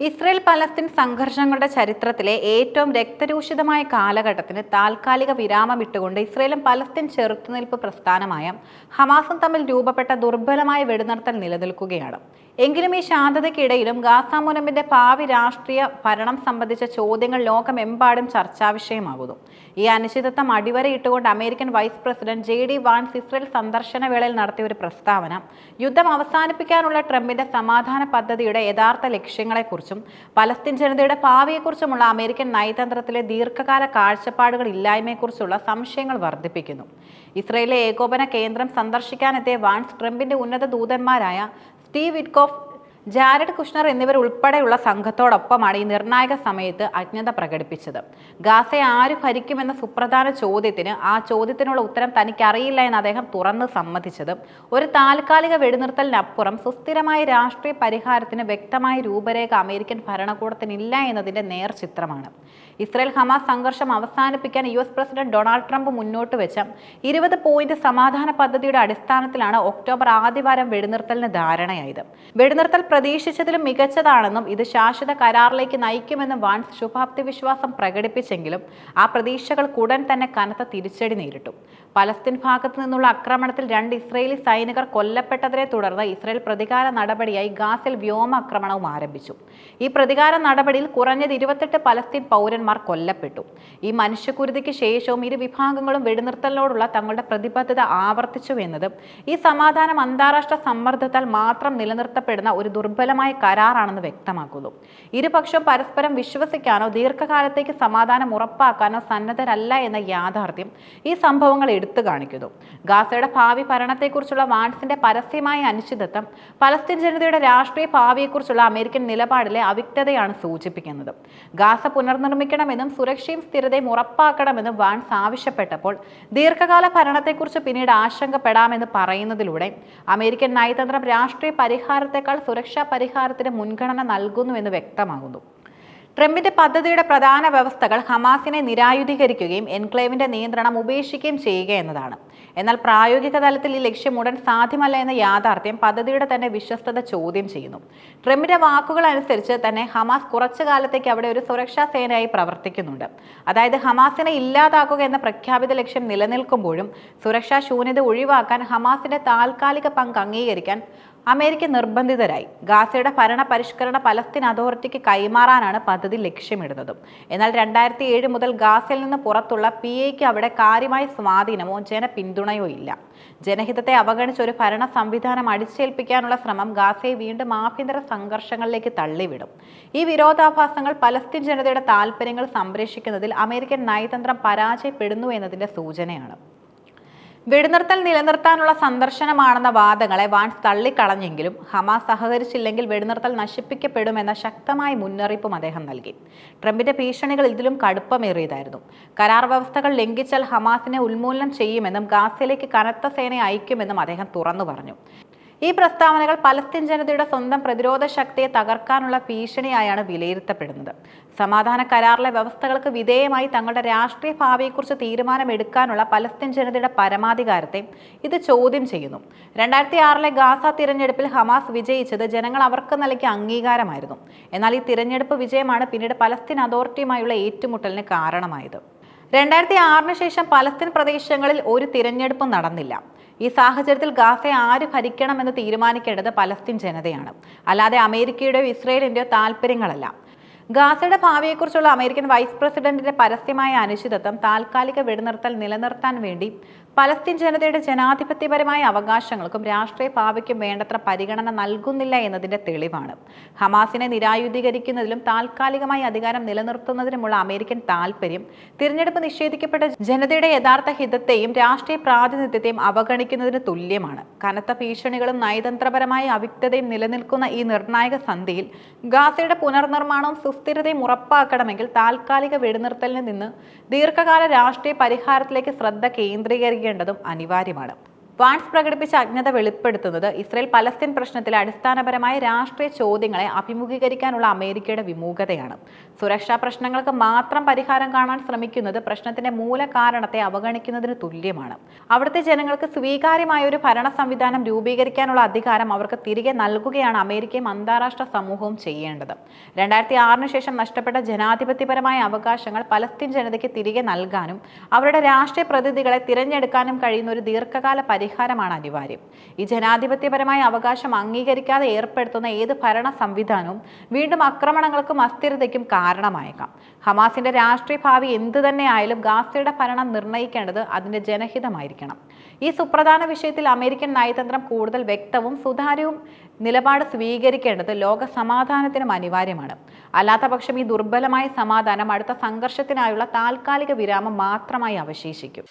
Israel Palestine സംഘർഷങ്ങളുടെ ചരിത്രത്തിലെ ഏറ്റവും രക്തരൂഷിതമായ കാലഘട്ടത്തിന് താൽക്കാലിക വിരാമം ഇട്ടുകൊണ്ട് ഇസ്രയേലും പലസ്തീൻ ചെറുത്തുനിൽപ്പ് പ്രസ്ഥാനമായ ഹമാസും തമ്മിൽ രൂപപ്പെട്ട ദുർബലമായ വെടിനിർത്തൽ നിലനിൽക്കുകയാണ്. എങ്കിലും ഈ ശാന്തതയ്ക്കിടയിലും ഗാസ ഭാവി രാഷ്ട്രീയ ഭരണം സംബന്ധിച്ച ചോദ്യങ്ങൾ ലോകമെമ്പാടും ചർച്ചാ വിഷയമാകുന്നു ഈ അനിശ്ചിതത്വം അടിവരയിട്ടുകൊണ്ട് American vice president J D Vance Israel സന്ദർശന വേളയിൽ നടത്തിയ ഒരു പ്രസ്താവന. യുദ്ധം അവസാനിപ്പിക്കാനുള്ള ട്രംപിന്റെ സമാധാന പദ്ധതിയുടെ യഥാർത്ഥ ലക്ഷ്യങ്ങളെക്കുറിച്ചും പലസ്തീൻ ജനതയുടെ ഭാവിയെക്കുറിച്ചുമുള്ള അമേരിക്കൻ നയതന്ത്രത്തിലെ ദീർഘകാല കാഴ്ചപ്പാടുകൾ ഇല്ലായ്മയെക്കുറിച്ചുള്ള സംശയങ്ങൾ വർദ്ധിപ്പിക്കുന്നു. ഇസ്രയേലിലെ ഏകോപന കേന്ദ്രം സന്ദർശിക്കാനെത്തിയ വാൻസ് ട്രംപിന്റെ ഉന്നത ദൂതന്മാരായ സ്റ്റീവ് വിറ്റ്കോഫ് ജാരഡ് കുഷ്ണർ എന്നിവർ ഉൾപ്പെടെയുള്ള സംഘത്തോടൊപ്പമാണ് ഈ നിർണായക സമയത്ത് അജ്ഞത പ്രകടിപ്പിച്ചത്. ഗാസയെ ആര് ഭരിക്കുമെന്ന സുപ്രധാന ചോദ്യത്തിന് ആ ചോദ്യത്തിനുള്ള ഉത്തരം തനിക്കറിയില്ല എന്ന് അദ്ദേഹം തുറന്ന് സമ്മതിച്ചത്. ഒരു താൽക്കാലിക വെടിനിർത്തലിനപ്പുറം സുസ്ഥിരമായ രാഷ്ട്രീയ പരിഹാരത്തിന് വ്യക്തമായ രൂപരേഖ അമേരിക്കൻ ഭരണകൂടത്തിനില്ല എന്നതിന്റെ നേർചിത്രമാണ്. ഇസ്രായേൽ ഹമാസ് സംഘർഷം അവസാനിപ്പിക്കാൻ U S president Donald Trump മുന്നോട്ട് വെച്ച ഇരുപത് പോയിന്റ് സമാധാന പദ്ധതിയുടെ അടിസ്ഥാനത്തിലാണ് ഒക്ടോബർ ആദ്യവാരം വെടിനിർത്തലിന് ധാരണയായത്. വെടിനിർത്തൽ പ്രതീക്ഷിച്ചതിലും മികച്ചതാണെന്നും ഇത് ശാശ്വത കരാറിലേക്ക് നയിക്കുമെന്നും വാൻസ് ശുഭാപ്തി വിശ്വാസം പ്രകടിപ്പിച്ചെങ്കിലും ആ പ്രതീക്ഷകൾക്ക് ഉടൻ തന്നെ കനത്ത തിരിച്ചടി നേരിട്ടു. പലസ്തീൻ ഭാഗത്തു നിന്നുള്ള ആക്രമണത്തിൽ രണ്ട് ഇസ്രയേലി സൈനികർ കൊല്ലപ്പെട്ടതിനെ തുടർന്ന് ഇസ്രയേൽ പ്രതികാര നടപടിയായി ഗാസിൽ വ്യോമാക്രമണവും ആരംഭിച്ചു. ഈ പ്രതികാര നടപടിയിൽ കുറഞ്ഞത് ഇരുപത്തെട്ട് പലസ്തീൻ പൗരന്മാർ കൊല്ലപ്പെട്ടു. ഈ മനുഷ്യക്കുരുതിക്ക് ശേഷവും ഇരു വിഭാഗങ്ങളും വെടിനിർത്തലിനോടുള്ള തങ്ങളുടെ പ്രതിബദ്ധത ആവർത്തിച്ചു എന്നത് ഈ സമാധാനം അന്താരാഷ്ട്ര സമ്മർദ്ദത്താൽ മാത്രം നിലനിർത്തപ്പെടുന്ന ഒരു ദുർബലമായ കരാറാണെന്ന് വ്യക്തമാക്കുന്നു. ഇരുപക്ഷവും പരസ്പരം വിശ്വസിക്കാനോ ദീർഘകാലത്തേക്ക് സമാധാനം ഉറപ്പാക്കാനോ സന്നദ്ധരല്ല എന്ന യാഥാർത്ഥ്യം ഈ സംഭവങ്ങൾ എടുത്തു കാണിക്കുന്നു. ഗാസയുടെ ഭാവി ഭരണത്തെക്കുറിച്ചുള്ള വാൻസിന്റെ പരസ്യമായ അനിശ്ചിതത്വം പലസ്തീൻ ജനതയുടെ രാഷ്ട്രീയ ഭാവിയെക്കുറിച്ചുള്ള അമേരിക്കൻ നിലപാടിലെ അവ്യക്തതയാണ് സൂചിപ്പിക്കുന്നത്. ഗാസ പുനർനിർമ്മിക്കണമെന്നും സുരക്ഷയും സ്ഥിരതയും ഉറപ്പാക്കണമെന്നും വാൻസ് ആവശ്യപ്പെട്ടപ്പോൾ ദീർഘകാല ഭരണത്തെക്കുറിച്ച് പിന്നീട് ആശങ്കപ്പെടാമെന്ന് പറയുന്നതിലൂടെ അമേരിക്കൻ നയതന്ത്രം രാഷ്ട്രീയ പരിഹാരത്തെക്കാൾ സുരക്ഷാ പരിഹാരത്തിന് മുൻഗണന നൽകുന്നുവെന്ന് വ്യക്തമാകുന്നു. ട്രംപിന്റെ പദ്ധതിയുടെ പ്രധാന വ്യവസ്ഥകൾ ഹമാസിനെ നിരായുധീകരിക്കുകയും എൻക്ലേവിന്റെ നിയന്ത്രണം ഉപേക്ഷിക്കുകയും ചെയ്യുക എന്നതാണ്. എന്നാൽ പ്രായോഗിക തലത്തിൽ ഈ ലക്ഷ്യം ഉടൻ സാധ്യമല്ല എന്ന യാഥാർത്ഥ്യം പദ്ധതിയുടെ തന്നെ വിശ്വസ്തത ചോദ്യം ചെയ്യുന്നു. ട്രംപിന്റെ വാക്കുകൾ അനുസരിച്ച് തന്നെ ഹമാസ് കുറച്ചു കാലത്തേക്ക് അവിടെ ഒരു സുരക്ഷാ സേനയായി പ്രവർത്തിക്കുന്നുണ്ട്. അതായത് ഹമാസിനെ ഇല്ലാതാക്കുക എന്ന പ്രഖ്യാപിത ലക്ഷ്യം നിലനിൽക്കുമ്പോഴും സുരക്ഷാ ശൂന്യത ഒഴിവാക്കാൻ ഹമാസിന്റെ താൽക്കാലിക പങ്ക് അംഗീകരിക്കാൻ അമേരിക്ക നിർബന്ധിതരായി. ഗാസയുടെ ഭരണ പരിഷ്കരണ പലസ്തീൻ അതോറിറ്റിക്ക് കൈമാറാനാണ് പദ്ധതി ലക്ഷ്യമിടുന്നത്. എന്നാൽ രണ്ടായിരത്തി ഏഴ് മുതൽ ഗാസയിൽ നിന്ന് പുറത്തുള്ള പി എക്ക് അവിടെ കാര്യമായ സ്വാധീനമോ ജനപിന്തുണയോ ഇല്ല. ജനഹിതത്തെ അവഗണിച്ച് ഒരു ഭരണ സംവിധാനം അടിച്ചേൽപ്പിക്കാനുള്ള ശ്രമം ഗാസയെ വീണ്ടും ആഭ്യന്തര സംഘർഷങ്ങളിലേക്ക് തള്ളിവിടും. ഈ വിരോധാഭാസങ്ങൾ പലസ്തീൻ ജനതയുടെ താൽപ്പര്യങ്ങൾ സംരക്ഷിക്കുന്നതിൽ അമേരിക്കൻ നയതന്ത്രം പരാജയപ്പെടുന്നു എന്നതിന്റെ സൂചനയാണ്. വെടിനിർത്തൽ നിലനിർത്താനുള്ള സന്ദർശനമാണെന്ന വാദങ്ങളെ വാൻസ് തള്ളിക്കളഞ്ഞെങ്കിലും ഹമാസ് സഹകരിച്ചില്ലെങ്കിൽ വെടിനിർത്തൽ നശിപ്പിക്കപ്പെടുമെന്ന ശക്തമായ മുന്നറിയിപ്പും അദ്ദേഹം നൽകി. ട്രംപിന്റെ ഭീഷണികൾ ഇതിലും കടുപ്പമേറിയതായിരുന്നു. കരാർ വ്യവസ്ഥകൾ ലംഘിച്ചാൽ ഹമാസിനെ ഉന്മൂലനം ചെയ്യുമെന്നും ഗാസയിലേക്ക് കനത്ത സേനയെ അയക്കുമെന്നും അദ്ദേഹം തുറന്നു പറഞ്ഞു. ഈ പ്രസ്താവനകൾ പലസ്തീൻ ജനതയുടെ സ്വന്തം പ്രതിരോധ ശക്തിയെ തകർക്കാനുള്ള ഭീഷണിയായാണ് വിലയിരുത്തപ്പെടുന്നത്. സമാധാന കരാറിലെ വ്യവസ്ഥകൾക്ക് വിധേയമായി തങ്ങളുടെ രാഷ്ട്രീയ ഭാവിയെക്കുറിച്ച് തീരുമാനമെടുക്കാനുള്ള പലസ്തീൻ ജനതയുടെ പരമാധികാരത്തെ ഇത് ചോദ്യം ചെയ്യുന്നു. രണ്ടായിരത്തി ആറിലെ ഗാസ തിരഞ്ഞെടുപ്പിൽ ഹമാസ് വിജയിച്ചത് ജനങ്ങൾ അവർക്ക് നൽകിയ അംഗീകാരമായിരുന്നു. എന്നാൽ ഈ തിരഞ്ഞെടുപ്പ് വിജയമാണ് പിന്നീട് പലസ്തീൻ അതോറിറ്റിയുമായുള്ള ഏറ്റുമുട്ടലിന് കാരണമായത്. രണ്ടായിരത്തി ആറിന് ശേഷം പലസ്തീൻ പ്രദേശങ്ങളിൽ ഒരു തിരഞ്ഞെടുപ്പും നടന്നില്ല. ഈ സാഹചര്യത്തിൽ ഗാസയെ ആര് ഭരിക്കണമെന്ന് തീരുമാനിക്കേണ്ടത് പലസ്തീൻ ജനതയാണ്. അല്ലാതെ അമേരിക്കയുടെയോ ഇസ്രയേലിന്റെയോ താല്പര്യങ്ങളല്ല. ഗാസയുടെ ഭാവിയെക്കുറിച്ചുള്ള അമേരിക്കൻ വൈസ് പ്രസിഡന്റിന്റെ പരസ്യമായ അനിശ്ചിതത്വം താൽക്കാലിക വെടിനിർത്തൽ നിലനിർത്താൻ വേണ്ടി പലസ്തീൻ ജനതയുടെ ജനാധിപത്യപരമായ അവകാശങ്ങൾക്കും രാഷ്ട്രീയ ഭാവിക്കും വേണ്ടത്ര പരിഗണന നൽകുന്നില്ല എന്നതിന്റെ തെളിവാണ്. ഹമാസിനെ നിരായുധീകരിക്കുന്നതിലും താൽക്കാലികമായി അധികാരം നിലനിർത്തുന്നതിനുമുള്ള അമേരിക്കൻ താൽപര്യം തിരഞ്ഞെടുപ്പ് നിഷേധിക്കപ്പെട്ട ജനതയുടെ യഥാർത്ഥ ഹിതത്തെയും രാഷ്ട്രീയ പ്രാതിനിധ്യത്തെയും അവഗണിക്കുന്നതിന് തുല്യമാണ്. കനത്ത ഭീഷണികളും നയതന്ത്രപരമായ അവ്യക്തതയും നിലനിൽക്കുന്ന ഈ നിർണായക സന്ധിയിൽ ഗാസയുടെ പുനർനിർമ്മാണവും സുസ്ഥിരതയും ഉറപ്പാക്കണമെങ്കിൽ താൽക്കാലിക വെടിനിർത്തലിൽ നിന്ന് ദീർഘകാല രാഷ്ട്രീയ പരിഹാരത്തിലേക്ക് ശ്രദ്ധ കേന്ദ്രീകരിക്കേണ്ടതും അനിവാര്യമാണ് വാൻസ് പ്രകടിപ്പിച്ച അജ്ഞത വെളിപ്പെടുത്തുന്നത് ഇസ്രയേൽ പലസ്തീൻ പ്രശ്നത്തിലെ അടിസ്ഥാനപരമായ രാഷ്ട്രീയ ചോദ്യങ്ങളെ അഭിമുഖീകരിക്കാനുള്ള അമേരിക്കയുടെ വിമുഖതയാണ്. സുരക്ഷാ പ്രശ്നങ്ങൾക്ക് മാത്രം പരിഹാരം കാണാൻ ശ്രമിക്കുന്നത് പ്രശ്നത്തിന്റെ മൂല കാരണത്തെ അവഗണിക്കുന്നതിന് തുല്യമാണ്. അവിടുത്തെ ജനങ്ങൾക്ക് സ്വീകാര്യമായ ഒരു ഭരണ സംവിധാനം രൂപീകരിക്കാനുള്ള അധികാരം അവർക്ക് തിരികെ നൽകുകയാണ് അമേരിക്കയും അന്താരാഷ്ട്ര സമൂഹവും ചെയ്യേണ്ടത്. രണ്ടായിരത്തി ആറിന് ശേഷം നഷ്ടപ്പെട്ട ജനാധിപത്യപരമായ അവകാശങ്ങൾ പലസ്തീൻ ജനതയ്ക്ക് തിരികെ നൽകാനും അവരുടെ രാഷ്ട്രീയ പ്രതിനിധികളെ തിരഞ്ഞെടുക്കാനും കഴിയുന്ന ഒരു ദീർഘകാല പരിഹാരമാണ് അനിവാര്യം. ഈ ജനാധിപത്യപരമായ അവകാശം അംഗീകരിക്കാതെ ഏർപ്പെടുത്തുന്ന ഏത് ഭരണ സംവിധാനവും വീണ്ടും ആക്രമണങ്ങൾക്കും അസ്ഥിരതയ്ക്കും കാരണമായേക്കാം. ഹമാസിന്റെ രാഷ്ട്രീയ ഭാവി എന്തു തന്നെയായാലും ഗാസയുടെ ഭരണം നിർണയിക്കേണ്ടത് അതിന്റെ ജനഹിതമായിരിക്കണം. ഈ സുപ്രധാന വിഷയത്തിൽ അമേരിക്കൻ നയതന്ത്രം കൂടുതൽ വ്യക്തവും സുതാര്യവും നിലപാട് സ്വീകരിക്കേണ്ടത് ലോക സമാധാനത്തിനും അനിവാര്യമാണ്. അല്ലാത്തപക്ഷം ഈ ദുർബലമായ സമാധാനം അടുത്ത സംഘർഷത്തിനായുള്ള താൽക്കാലിക വിരാമം മാത്രമായി അവശേഷിക്കും.